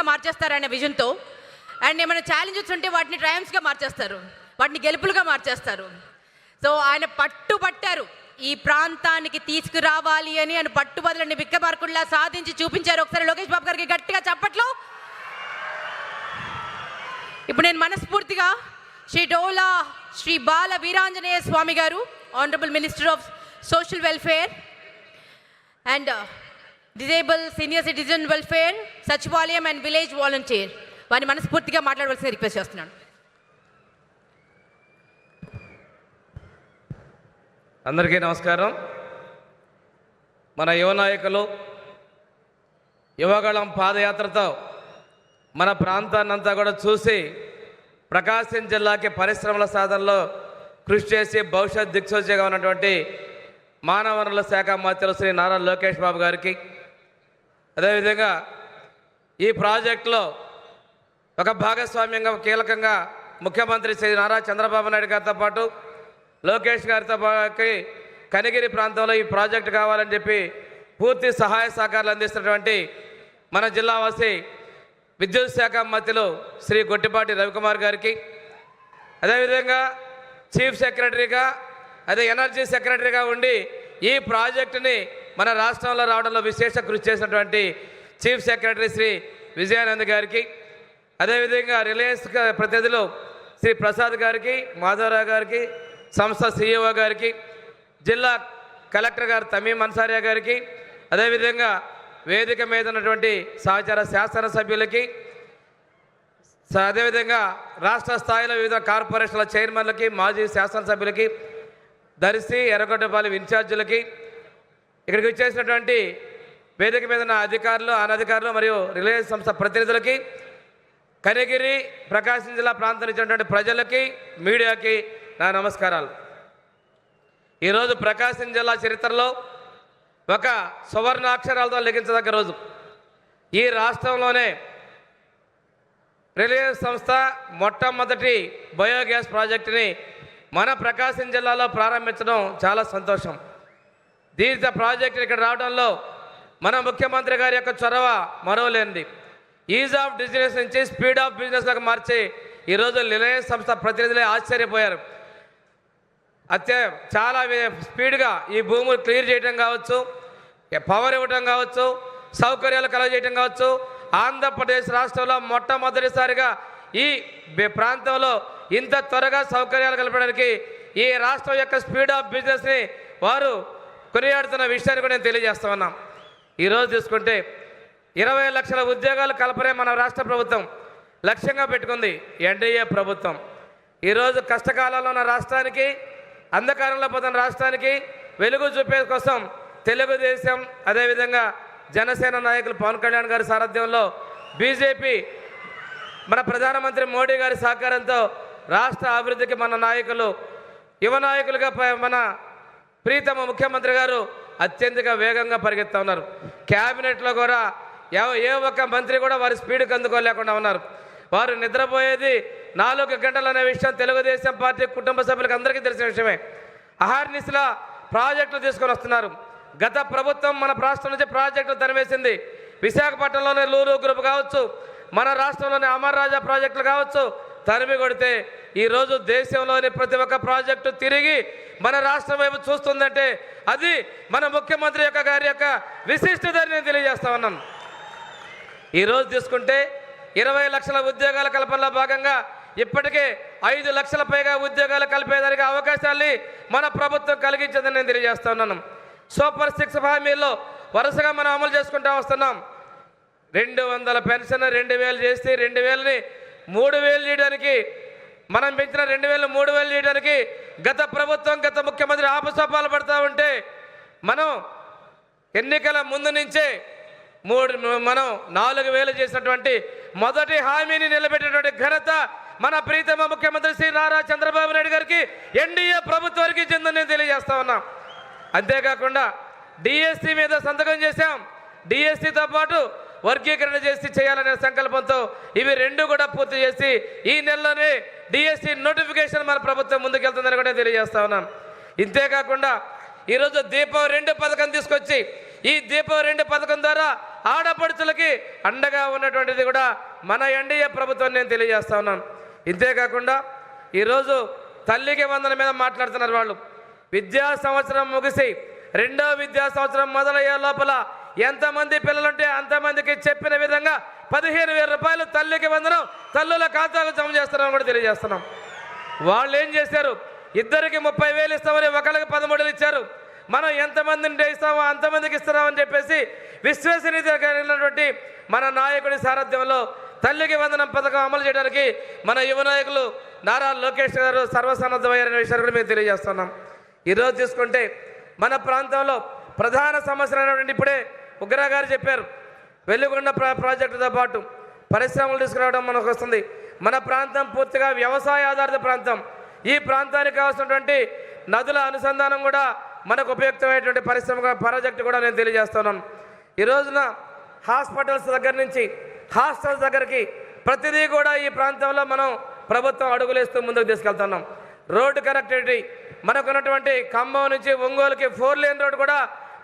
విక్టరీస్గా మార్చేస్తారనే విజన్తో and ఏమైనా challenges ఉంటే వాటిని ట్రయమ్స్గా మార్చేస్తారు. వాటిని గెలుపులుగా మార్చేస్తారు. సో ఆయన పట్టుబట్టారు. ఈ ప్రాంతానికి తీసుకురావాలి అని ఆయన పట్టుబదులని విక్కబార్కుల్లా సాధించి చూపించారు. ఒకసారి లోకేష్ బాబు గారికి గట్టిగా చప్పట్లు. ఇప్పుడు నేను మనస్ఫూర్తిగా శ్రీ డోలా శ్రీ బాల వీరాంజనేయ స్వామి గారు honourable minister of social welfare and disabled senior citizen welfare sachivalayam and village volunteer వారిని మనస్ఫూర్తిగా మాట్లాడవలసిన రిక్వెస్ట్ చేస్తున్నాను. అందరికీ నమస్కారం. మన యువ నాయకులు యువగళం పాదయాత్రతో మన ప్రాంతాన్నంతా కూడా చూసి ప్రకాశం జిల్లాకి పరిశ్రమల సాధనలో కృషి చేసి భవిష్యత్ దిక్సూచిగా ఉన్నటువంటి మానవ వనరుల శాఖ మంత్రులు శ్రీ నారా లోకేష్ బాబు గారికి అదేవిధంగా ఈ ప్రాజెక్టులో ఒక భాగస్వామ్యంగా కీలకంగా ముఖ్యమంత్రి శ్రీ నారా చంద్రబాబు నాయుడు గారితో పాటు లోకేష్ గారితో పాటు కనిగిరి ప్రాంతంలో ఈ ప్రాజెక్టు కావాలని చెప్పి పూర్తి సహాయ సహకారాలు అందిస్తున్నటువంటి మన జిల్లావాసి విద్యుత్ శాఖ మంత్రులు శ్రీ గొట్టిపాటి రవికుమార్ గారికి అదేవిధంగా చీఫ్ సెక్రటరీగా అదే ఎనర్జీ సెక్రటరీగా ఉండి ఈ ప్రాజెక్టుని మన రాష్ట్రంలో రావడంలో విశేష కృషి చేసినటువంటి చీఫ్ సెక్రటరీ శ్రీ విజయానంద్ గారికి అదేవిధంగా రిలయన్స్ ప్రతినిధులు శ్రీ ప్రసాద్ గారికి మాధవరావు గారికి సంస్థ సిఇఓ గారికి జిల్లా కలెక్టర్ గారు తమీం అన్సారియా గారికి అదేవిధంగా వేదిక మీద ఉన్నటువంటి సహచార శాసనసభ్యులకి సభ్యులకి అదేవిధంగా రాష్ట్ర స్థాయిలో వివిధ కార్పొరేషన్ల చైర్మన్లకి మాజీ శాసనసభ్యులకి దర్శి ఎర్రగొండపాలెం ఇన్ఛార్జీలకి ఇక్కడికి వచ్చేసినటువంటి వేదిక మీద ఉన్న అధికారులు అనధికారులు మరియు రిలయన్స్ సంస్థ ప్రతినిధులకి కనిగిరి ప్రకాశం జిల్లా ప్రాంతం నుంచి ప్రజలకి మీడియాకి నా నమస్కారాలు. ఈరోజు ప్రకాశం జిల్లా చరిత్రలో ఒక సువర్ణాక్షరాలతో లిఖించదగ్గ రోజు. ఈ రాష్ట్రంలోనే రిలయన్స్ సంస్థ మొట్టమొదటి బయోగ్యాస్ ప్రాజెక్టుని మన ప్రకాశం జిల్లాలో ప్రారంభించడం చాలా సంతోషం. దీర్ఘ ప్రాజెక్టులు ఇక్కడ రావడంలో మన ముఖ్యమంత్రి గారి యొక్క చొరవ మరోలేనిది ఈజ్ ఆఫ్ బిజినెస్ నుంచి స్పీడ్ ఆఫ్ బిజినెస్లకు మార్చి ఈరోజు రిలయన్స్ సంస్థ ప్రతినిధులే ఆశ్చర్యపోయారు. అత్య చాలా స్పీడ్గా ఈ భూములు క్లియర్ చేయడం కావచ్చు పవర్ ఇవ్వడం కావచ్చు సౌకర్యాలు కలగజేయడం కావచ్చు. ఆంధ్రప్రదేశ్ రాష్ట్రంలో మొట్టమొదటిసారిగా ఈ ప్రాంతంలో ఇంత త్వరగా సౌకర్యాలు కలపడానికి ఈ రాష్ట్రం యొక్క స్పీడ్ ఆఫ్ బిజినెస్ని వారు కొనియాడుతున్న విషయాన్ని కూడా నేను తెలియజేస్తా ఉన్నాం. ఈరోజు చూసుకుంటే ఇరవై లక్షల ఉద్యోగాలు కలపరే మన రాష్ట్ర ప్రభుత్వం లక్ష్యంగా పెట్టుకుంది ఎన్డీఏ ప్రభుత్వం. ఈరోజు కష్టకాలంలో ఉన్న రాష్ట్రానికి అంధకారంలో పోతున్న రాష్ట్రానికి వెలుగు చూపే కోసం తెలుగుదేశం అదేవిధంగా జనసేన నాయకులు పవన్ కళ్యాణ్ గారి సారథ్యంలో బీజేపీ మన ప్రధానమంత్రి మోడీ గారి సహకారంతో రాష్ట్ర అభివృద్ధికి మన నాయకులు యువ నాయకులుగా మన ప్రీతమ ముఖ్యమంత్రి గారు అత్యంతగా వేగంగా పరిగెత్తా ఉన్నారు. క్యాబినెట్లో కూడా ఎవ- ఏ ఒక్క మంత్రి కూడా వారి స్పీడ్కి అందుకోలేకుండా ఉన్నారు. వారు నిద్రపోయేది నాలుగు గంటలు అనే విషయం తెలుగుదేశం పార్టీ కుటుంబ సభ్యులకు అందరికీ తెలిసిన విషయమే. అహార్నిస్లా ప్రాజెక్టులు తీసుకొని వస్తున్నారు. గత ప్రభుత్వం మన రాష్ట్రం నుంచి ప్రాజెక్టులు తరివేసింది విశాఖపట్నంలోనే లూరు గ్రూప్ కావచ్చు మన రాష్ట్రంలోని అమర్ రాజా ప్రాజెక్టులు కావచ్చు తరిమి కొడితే ఈరోజు దేశంలోని ప్రతి ఒక్క ప్రాజెక్టు తిరిగి మన రాష్ట్రం వైపు చూస్తుందంటే అది మన ముఖ్యమంత్రి యొక్క గారి యొక్క విశిష్టతని నేను తెలియజేస్తా ఉన్నాను. ఈరోజు తీసుకుంటే ఇరవై లక్షల ఉద్యోగాల కల్పనలో భాగంగా ఇప్పటికే ఐదు లక్షల పైగా ఉద్యోగాలు కలిపేదానికి అవకాశాల్ని మన ప్రభుత్వం కలిగించిందని నేను తెలియజేస్తా ఉన్నాను. సూపర్ సిక్స్ హామీల్లో వరుసగా మనం అమలు చేసుకుంటూ వస్తున్నాం. రెండు వందల పెన్షన్ రెండు వేలు చేస్తే రెండు వేలని మూడు వేలు చేయడానికి మనం పెంచిన రెండు వేలు మూడు వేలు చేయడానికి గత ప్రభుత్వం గత ముఖ్యమంత్రి ఆపసోపాలు పడతా ఉంటే మనం ఎన్నికల ముందు నుంచే మూడు మనం నాలుగు వేలు చేసినటువంటి మొదటి హామీని నిలబెట్టినటువంటి ఘనత మన ప్రీతమ ముఖ్యమంత్రి శ్రీ నారా చంద్రబాబు నాయుడు గారికి ఎన్డీఏ ప్రభుత్వానికి చెందని తెలియజేస్తా ఉన్నాం. అంతేకాకుండా డిఎస్సి మీద సంతకం చేశాం. డిఎస్సితో పాటు వర్గీకరణ చేసి చేయాలనే సంకల్పంతో ఇవి రెండు కూడా పూర్తి చేసి ఈ నెలలోనే డిఎస్సి నోటిఫికేషన్ మన ప్రభుత్వం ముందుకెళ్తుందని కూడా తెలియజేస్తా ఉన్నాం. ఇంతేకాకుండా ఈరోజు దీపం రెండు పథకం తీసుకొచ్చి ఈ దీపం రెండు పథకం ద్వారా ఆడపడుచులకి అండగా ఉన్నటువంటిది కూడా మన ఎన్డీఏ ప్రభుత్వం నేను తెలియజేస్తా ఉన్నాను ఇంతేకాకుండా ఈరోజు తల్లికి వందల మీద మాట్లాడుతున్నారు వాళ్ళు. విద్యా సంవత్సరం ముగిసి రెండో విద్యా సంవత్సరం మొదలయ్యే లోపల ఎంతమంది పిల్లలుంటే అంతమందికి చెప్పిన విధంగా పదిహేను వేల రూపాయలు తల్లికి వందనం తల్లుల ఖాతాకు జమ చేస్తున్నామని కూడా తెలియజేస్తున్నాం. వాళ్ళు ఏం చేశారు? ఇద్దరికి ముప్పై వేలు ఇస్తామని ఒకరికి పదమూడులు ఇచ్చారు. మనం ఎంతమందిని ఇస్తామో అంతమందికి ఇస్తున్నామని చెప్పేసి విశ్వసనీయత కలిగినటువంటి మన నాయకుడి సారథ్యంలో తల్లికి వందనం పథకం అమలు చేయడానికి మన యువ నాయకులు నారా లోకేష్ గారు సర్వసన్నద్ధమైన విషయాన్ని కూడా మేము తెలియజేస్తున్నాం. ఈరోజు చూసుకుంటే మన ప్రాంతంలో ప్రధాన సమస్య అయినటువంటి ఇప్పుడే ఉగ్రా గారు చెప్పారు వెల్లుగొండ ప్రా ప్రాజెక్టుతో పాటు పరిశ్రమలు తీసుకురావడం మనకు వస్తుంది. మన ప్రాంతం పూర్తిగా వ్యవసాయ ఆధారిత ప్రాంతం. ఈ ప్రాంతానికి కావాల్సినటువంటి నదుల అనుసంధానం కూడా మనకు ఉపయుక్తమైనటువంటి పరిశ్రమ ప్రాజెక్టు కూడా నేను తెలియజేస్తున్నాను. ఈ రోజున హాస్పిటల్స్ దగ్గర నుంచి హాస్టల్స్ దగ్గరికి ప్రతిదీ కూడా ఈ ప్రాంతంలో మనం ప్రభుత్వం అడుగులేస్తూ ముందుకు తీసుకెళ్తున్నాం. రోడ్డు కనెక్టివిటీ మనకున్నటువంటి ఖమ్మం నుంచి ఒంగోలుకి ఫోర్ లేన్ రోడ్ కూడా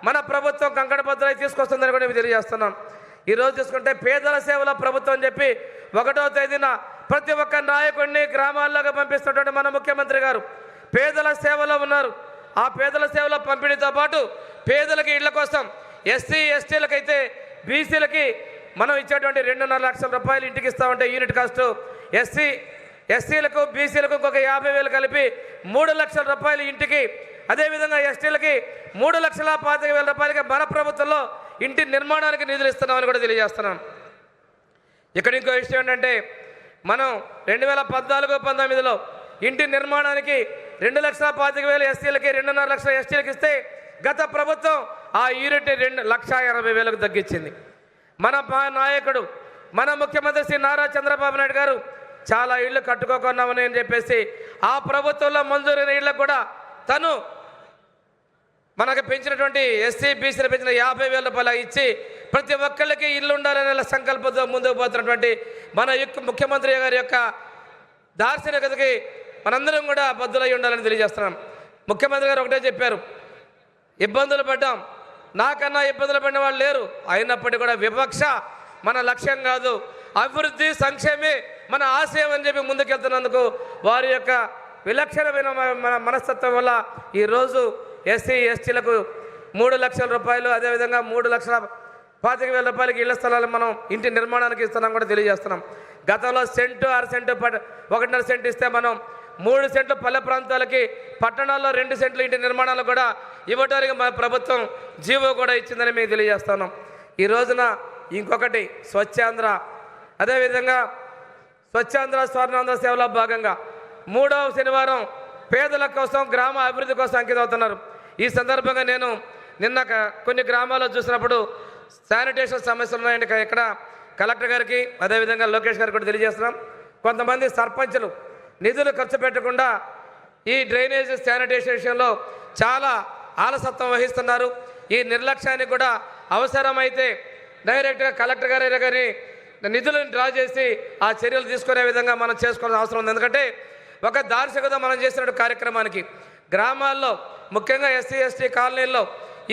మన ప్రభుత్వం కంకణబద్దులై తీసుకొస్తుందని కూడా మేము తెలియజేస్తున్నాం. ఈరోజు చూసుకుంటే పేదల సేవల ప్రభుత్వం అని చెప్పి ఒకటో తేదీన ప్రతి ఒక్క నాయకుడిని గ్రామాల్లోకి పంపిస్తున్నటువంటి మన ముఖ్యమంత్రి గారు. పేదల సేవలో ఉన్నారు. ఆ పేదల సేవల పంపిణీతో పాటు పేదలకి ఇళ్ళ కోసం ఎస్సీ ఎస్టీలకైతే బీసీలకి మనం ఇచ్చేటువంటి రెండున్నర లక్షల రూపాయలు ఇంటికి ఇస్తామంటే యూనిట్ కాస్ట్. ఎస్సీ ఎస్సీలకు బీసీలకు ఇంకొక యాభై వేలు కలిపి మూడు లక్షల రూపాయలు ఇంటికి అదేవిధంగా ఎస్టీలకి మూడు లక్షల పాతిక వేల రూపాయలకి మన ప్రభుత్వంలో ఇంటి నిర్మాణానికి నిధులు ఇస్తున్నామని కూడా తెలియజేస్తున్నాం. ఇక్కడ ఇంకో విషయం ఏంటంటే మనం రెండు వేల పద్నాలుగు పంతొమ్మిదిలో ఇంటి నిర్మాణానికి రెండు లక్షల పాతిక వేలు ఎస్టీలకి రెండున్నర లక్షల ఎస్టీలకు ఇస్తే గత ప్రభుత్వం ఆ యూనిట్ రెండు లక్ష ఎనభై వేలకు తగ్గించింది. మన నాయకుడు మన ముఖ్యమంత్రి శ్రీ నారా చంద్రబాబు నాయుడు గారు చాలా ఇళ్ళు కట్టుకోకున్నామని అని చెప్పేసి ఆ ప్రభుత్వంలో మంజూరైన ఇళ్ళకు కూడా తను మనకు పెంచినటువంటి ఎస్సీ బీసీలు పెంచిన యాభై వేల రూపాయలు ఇచ్చి ప్రతి ఒక్కళ్ళకి ఇల్లు ఉండాలనే సంకల్పంతో ముందుకు పోతున్నటువంటి మన యొక్క ముఖ్యమంత్రి గారి యొక్క దార్శనికతకి మనందరం కూడా బద్దులై ఉండాలని తెలియజేస్తున్నాం. ముఖ్యమంత్రి గారు ఒకటే చెప్పారు ఇబ్బందులు పడ్డాం. నాకన్నా ఇబ్బందులు పడిన వాళ్ళు లేరు. అయినప్పటికీ కూడా వివక్ష మన లక్ష్యం కాదు. అభివృద్ధి సంక్షేమే మన ఆశయం అని చెప్పి ముందుకెళ్తున్నందుకు వారి యొక్క విలక్షణమైన మన మనస్తత్వం వల్ల ఈరోజు ఎస్సీ ఎస్టీలకు మూడు లక్షల రూపాయలు అదేవిధంగా మూడు లక్షల పాతిక వేల రూపాయలకి ఇళ్ళ స్థలాలు మనం ఇంటి నిర్మాణానికి ఇస్తున్నాం కూడా తెలియజేస్తున్నాం. గతంలో సెంటు అర సెంటు పట్ ఒకటిన్నర సెంటు ఇస్తే మనం మూడు సెంట్లు పల్లె ప్రాంతాలకి పట్టణాల్లో రెండు సెంట్లు ఇంటి నిర్మాణాలు కూడా ఇవ్వడానికి మన ప్రభుత్వం జీవో కూడా ఇచ్చిందని మేము తెలియజేస్తున్నాం. ఈ రోజున ఇంకొకటి స్వచ్ఛాంధ్ర. అదేవిధంగా స్వచ్ఛాంధ్ర స్వర్ణాంధ్ర సేవలో భాగంగా మూడవ శనివారం పేదల కోసం గ్రామ అభివృద్ధి కోసం అంకితం అవుతున్నారు ఈ సందర్భంగా నేను నిన్న కొన్ని గ్రామాల్లో చూసినప్పుడు శానిటేషన్ సమస్యలు ఉన్నాయండి ఇక్కడ కలెక్టర్ గారికి అదేవిధంగా లోకేష్ గారికి కూడా తెలియజేస్తున్నాం. కొంతమంది సర్పంచులు నిధులు ఖర్చు పెట్టకుండా ఈ డ్రైనేజ్ శానిటేషన్ విషయంలో చాలా ఆలసత్వం వహిస్తున్నారు. ఈ నిర్లక్ష్యానికి కూడా అవసరమైతే డైరెక్ట్గా కలెక్టర్ గారి కానీ నిధులను డ్రా చేసి ఆ చర్యలు తీసుకునే విధంగా మనం చేసుకోవాల్సిన అవసరం ఉంది. ఎందుకంటే ఒక దార్శకత మనం చేసిన కార్యక్రమానికి గ్రామాల్లో ముఖ్యంగా ఎస్సీ ఎస్టీ కాలనీల్లో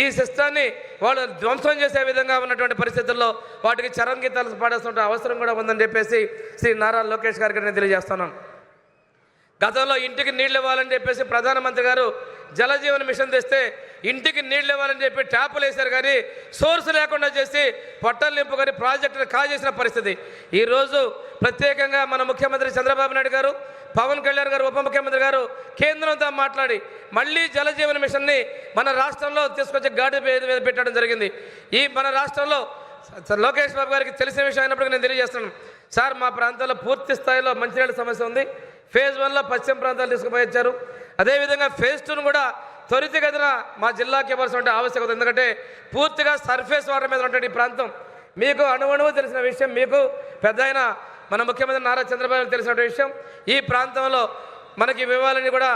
ఈ సిస్టాన్ని వాళ్ళు ధ్వంసం చేసే విధంగా ఉన్నటువంటి పరిస్థితుల్లో వాటికి చరంగీతాలు పాడాల్సిన అవసరం కూడా ఉందని చెప్పేసి శ్రీ నారా లోకేష్ గారికి నేను తెలియజేస్తున్నాను. గతంలో ఇంటికి నీళ్ళు ఇవ్వాలని చెప్పేసి ప్రధానమంత్రి గారు జలజీవన మిషన్ తెస్తే ఇంటికి నీళ్ళు ఇవ్వాలని చెప్పి ట్యాపులు వేశారు కానీ సోర్స్ లేకుండా చేసి పొట్టలు నింపుకొని ప్రాజెక్టును కాజేసిన పరిస్థితి. ఈరోజు ప్రత్యేకంగా మన ముఖ్యమంత్రి చంద్రబాబు నాయుడు గారు పవన్ కళ్యాణ్ గారు ఉప ముఖ్యమంత్రి గారు కేంద్రంతో మాట్లాడి మళ్ళీ జలజీవన మిషన్ని మన రాష్ట్రంలో తీసుకొచ్చి గాడి మీద మీద పెట్టడం జరిగింది. ఈ మన రాష్ట్రంలో లోకేష్ బాబు గారికి తెలిసిన విషయం అయినప్పటికీ నేను తెలియజేస్తున్నాను. సార్ మా ప్రాంతంలో పూర్తి స్థాయిలో మంచినీళ్ళ సమస్య ఉంది. ఫేజ్ వన్లో పశ్చిమ ప్రాంతాలు తీసుకుపోయి వచ్చారు. అదేవిధంగా ఫేజ్ టూను కూడా త్వరితగతిన మా జిల్లాకి ఇవ్వాల్సిన ఆవశ్యకత ఎందుకంటే పూర్తిగా సర్ఫేస్ వాటర్ మీద ఉన్నటువంటి ఈ ప్రాంతం మీకు అణువణువు తెలిసిన విషయం మీకు పెద్ద మన ముఖ్యమంత్రి నారా చంద్రబాబు తెలిసిన విషయం. ఈ ప్రాంతంలో మనకి ఇవి ఇవ్వాలని కూడా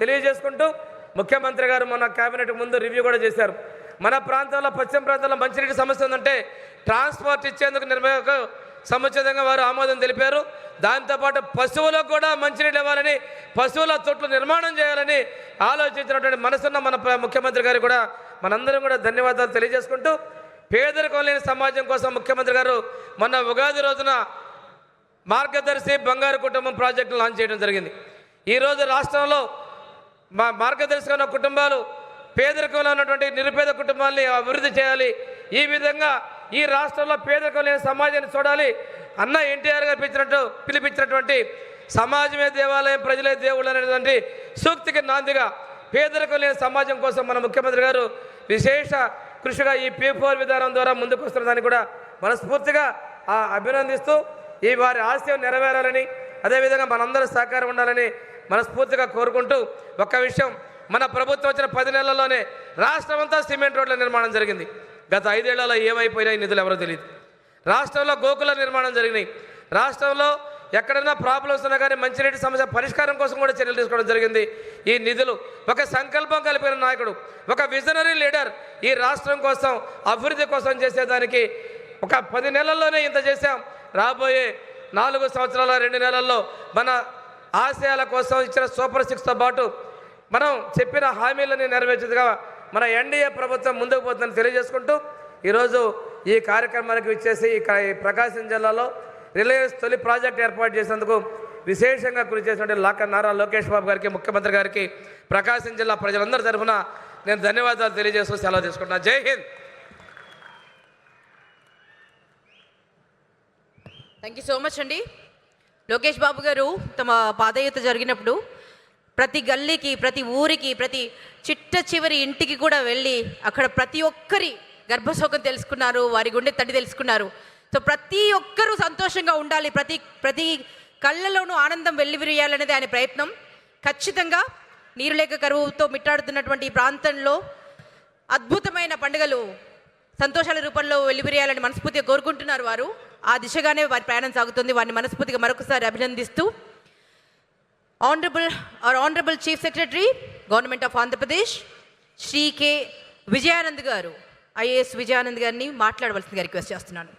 తెలియజేసుకుంటూ ముఖ్యమంత్రి గారు మన కేబినెట్ ముందు రివ్యూ కూడా చేశారు. మన ప్రాంతంలో పశ్చిమ ప్రాంతంలో మంచినీటి సమస్య ఉందంటే ట్రాన్స్పోర్ట్ ఇచ్చేందుకు నిర్వాహక సముచితంగా వారు ఆమోదం తెలిపారు. దాంతోపాటు పశువులకు కూడా మంచినీళ్ళు ఇవ్వాలని పశువుల తొట్లు నిర్మాణం చేయాలని ఆలోచించినటువంటి మనసున్న మన ముఖ్యమంత్రి గారు కూడా మనందరం కూడా ధన్యవాదాలు తెలియజేసుకుంటూ పేదరికం లేని సమాజం కోసం ముఖ్యమంత్రి గారు మొన్న ఉగాది రోజున మార్గదర్శి బంగారు కుటుంబం ప్రాజెక్టును లాంచ్ చేయడం జరిగింది. ఈరోజు రాష్ట్రంలో మా మార్గదర్శి ఉన్న కుటుంబాలు పేదరికంలో ఉన్నటువంటి నిరుపేద కుటుంబాల్ని అభివృద్ధి చేయాలి. ఈ విధంగా ఈ రాష్ట్రంలో పేదరికం లేని సమాజాన్ని చూడాలి. అన్న ఎన్టీఆర్ గారు పిలిచినట్టు పిలిపించినటువంటి సమాజమే దేవాలయం ప్రజలే దేవుళ్ళు అనేటువంటి సూక్తికి నాందిగా పేదరికం లేని సమాజం కోసం మన ముఖ్యమంత్రి గారు విశేష కృషిగా ఈ పీ ఫోర్ విధానం ద్వారా ముందుకు వస్తున్నదాన్ని కూడా మనస్ఫూర్తిగా ఆ అభినందిస్తూ ఈ వారి ఆశయం నెరవేరాలని అదేవిధంగా మనందరూ సహకారం ఉండాలని మనస్ఫూర్తిగా కోరుకుంటూ ఒక్క విషయం మన ప్రభుత్వం వచ్చిన పది నెలల్లోనే రాష్ట్రమంతా సిమెంట్ రోడ్ల నిర్మాణం జరిగింది. గత ఐదేళ్ళలో ఏమైపోయినాయి నిధులు ఎవరో తెలియదు రాష్ట్రంలో గోకుల నిర్మాణం జరిగినాయి. రాష్ట్రంలో ఎక్కడైనా ప్రాబ్లమ్స్ ఉన్నా కానీ మంచినీటి సమస్య పరిష్కారం కోసం కూడా చర్యలు తీసుకోవడం జరిగింది. ఈ నిధులు ఒక సంకల్పం కలిపిన నాయకుడు ఒక విజనరీ లీడర్ ఈ రాష్ట్రం కోసం అభివృద్ధి కోసం చేసేదానికి ఒక పది నెలల్లోనే ఇంత చేశాం. రాబోయే నాలుగు సంవత్సరాల రెండు నెలల్లో మన ఆశయాల కోసం ఇచ్చిన సూపర్ సిక్స్తో పాటు మనం చెప్పిన హామీలని నెరవేర్చదుగా మన ఎన్డీఏ ప్రభుత్వం ముందుకు పోతుందని తెలియజేసుకుంటూ ఈరోజు ఈ కార్యక్రమానికి విచ్చేసి ఈ ప్రకాశం జిల్లాలో రిలయన్స్ తొలి ప్రాజెక్ట్ ఏర్పాటు చేసినందుకు విశేషంగా కృషి చేసినటువంటి లాక నారా లోకేష్ బాబు గారికి ముఖ్యమంత్రి గారికి ప్రకాశం జిల్లా ప్రజలందరి తరఫున నేను ధన్యవాదాలు తెలియజేస్తూ సెలవు తీసుకుంటున్నా. Jai Hind! Thank you so much అండి లోకేష్ బాబు గారు తమ పాదయాత్ర జరిగినప్పుడు ప్రతి గల్లీకి ప్రతి ఊరికి ప్రతి చిట్ట చివరి ఇంటికి కూడా వెళ్ళి అక్కడ ప్రతి ఒక్కరి గర్భశోకం తెలుసుకున్నారు వారి గుండె తడి తెలుసుకున్నారు. సో ప్రతి ఒక్కరూ సంతోషంగా ఉండాలి. ప్రతి ప్రతి కళ్ళలోనూ ఆనందం వెల్లివిరియాలనేది ఆయన ప్రయత్నం. ఖచ్చితంగా నీరు లేక కరువుతో మిట్టాడుతున్నటువంటి ఈ ప్రాంతంలో అద్భుతమైన పండుగలు సంతోషాల రూపంలో వెల్లివిరియాలని మనస్ఫూర్తిగా కోరుకుంటున్నారు వారు. ఆ దిశగానే వారి ప్రయాణం సాగుతుంది. వారిని మనస్ఫూర్తిగా మరొకసారి అభినందిస్తూ honourable or honourable chief secretary government of Andhra Pradesh Shri K Vijayanand గారు ఐఏఎస్ విజయానంద్ గారిని మాట్లాడవలసిందిగా రిక్వెస్ట్ చేస్తున్నాను